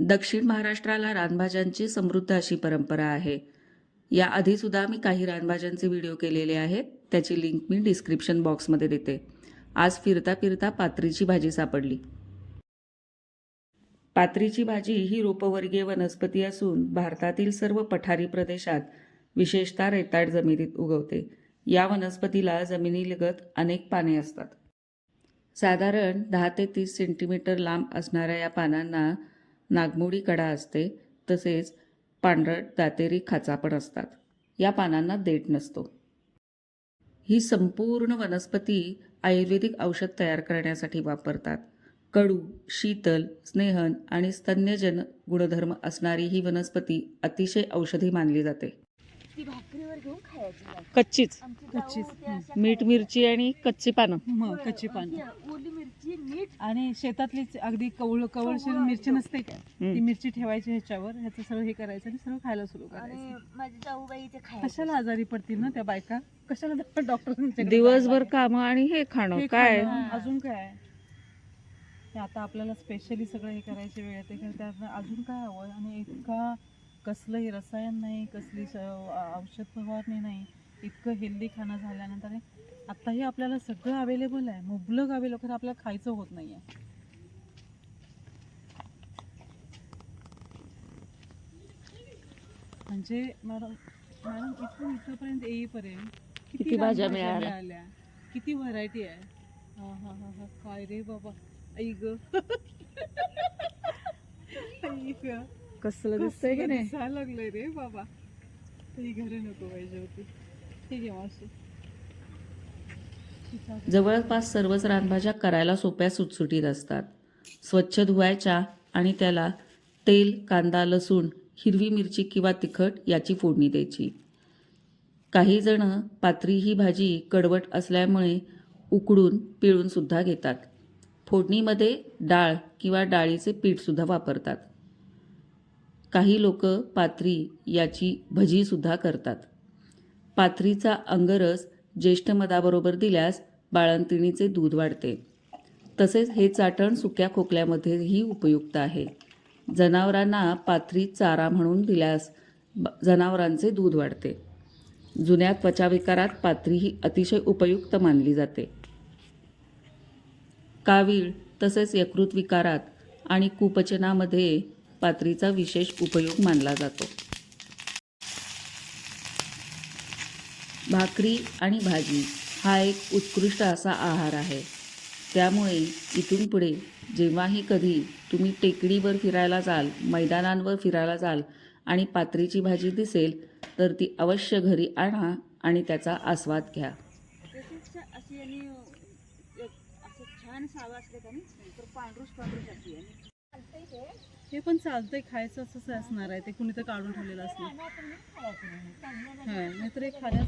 दक्षिण महाराष्ट्राला रानभाज्यांची समृद्ध अशी परंपरा आहे. याआधी सुद्धा मी काही रानभाज्यांचे व्हिडिओ केलेले आहेत. त्याची लिंक मी डिस्क्रिप्शन बॉक्समध्ये देते. आज फिरता फिरता पात्रीची भाजी सापडली. पात्रीची भाजी ही रोपवर्गीय वनस्पती असून भारतातील सर्व पठारी प्रदेशात विशेषतः रेताड जमिनीत उगवते. या वनस्पतीला जमिनीलगत अनेक पाने असतात. साधारण दहा ते तीस सेंटीमीटर लांब असणाऱ्या या पानांना नागमोडी कडा असते तसेच पांढरट दातेरी खाचा पण असतात. या पानांना देठ नसतो. ही संपूर्ण वनस्पती आयुर्वेदिक औषध तयार करण्यासाठी वापरतात. कडू शीतल स्नेहन आणि स्तन्यजन गुणधर्म असणारी ही वनस्पती अतिशय औषधी मानली जाते. ती भाकरीवर घेऊन खायची. बाई. कच्चीच कच्चीच, हं. मीठ मिरची आणि कच्ची पानं. होय, कच्ची पानं. ओली मिरची मीठ. आणि शेतातलीच अगदी कवळ कवळशीर मिरची नसते का. ती मिरची ठेवायची ह्याच्यावर ह्याचं सगळं हे करायचं आणि सगळं खायला सुरू आणि करायचं. माझी जाऊबाई ते कशाला आजारी पडतील ना त्या बायका? कशाला डॉक्टर दिवसभर काम आणि हे खाणं काय? अजून काय? हे आता आपल्याला स्पेशली सगळं हे करायची वेळ येते कारण त्यात अजून काय हवं? आणि इतका कसलंही रसायन नाही कसली औषध फवारणी नाही इतकं हेल्दी खाणं झाल्यानंतर आत्ताही आपल्याला सगळं अवेलेबल आहे. मुबलक अवेलेबल खरं आपल्याला खायचं होत नाही आहे म्हणजे मॅडम मॅडम इथून इथपर्यंत येईपर्यंत किती भाज्या मिळाल्या? किती व्हरायटी आहे? हा हा हा हा. काय रे बाबा? आई ग. आई ग. कसलं दिसतंय की नाही? दिसायला लागलंय रे बाबा. ही घरी नको पाहिजे होती. ठीक आहे मावशी. जवळपास सर्वच रानभाज्या करायला सोप्या सुटसुटीत असतात. स्वच्छ धुवायच्या आणि त्याला तेल कांदा लसूण हिरवी मिरची किंवा तिखट याची फोडणी द्यायची. काही जण पात्री ही भाजी कडवट असल्यामुळे उकडून पिळूनसुद्धा घेतात. फोडणीमध्ये डाळ किंवा डाळीचे पीठसुद्धा वापरतात. काही लोक पात्री याची भजीसुद्धा करतात. पात्रीचा अंगरस ज्येष्ठ मधाबरोबर दिल्यास बाळंतिणीचे दूध वाढते. तसेच हे चाटण सुक्या खोकल्यामध्येही उपयुक्त आहे. जनावरांना पाथरी चारा म्हणून दिल्यास जनावरांचे दूध वाढते. जुन्या त्वचाविकारात पाथरी ही अतिशय उपयुक्त मानली जाते. कावीळ तसेच यकृत विकारात आणि कुपचनामध्ये पाथरीचा विशेष उपयोग मानला जातो. भाकरी आणि भाजी हा एक उत्कृष्ट असा आहार आहे. त्यामुळे इथून पुढे जेव्हाही कधी तुम्ही टेकडीवर फिरायला जाल मैदानांवर फिरायला जाल आणि पात्रीची भाजी दिसेल तर ती अवश्य घरी आणा आणि त्याचा आस्वाद घ्या. हे पण चालतंय खायचं असंच असणार आहे ते कुणी तर काढून ठेवलेलं असणार. हा नाहीतर हे खाण्याचं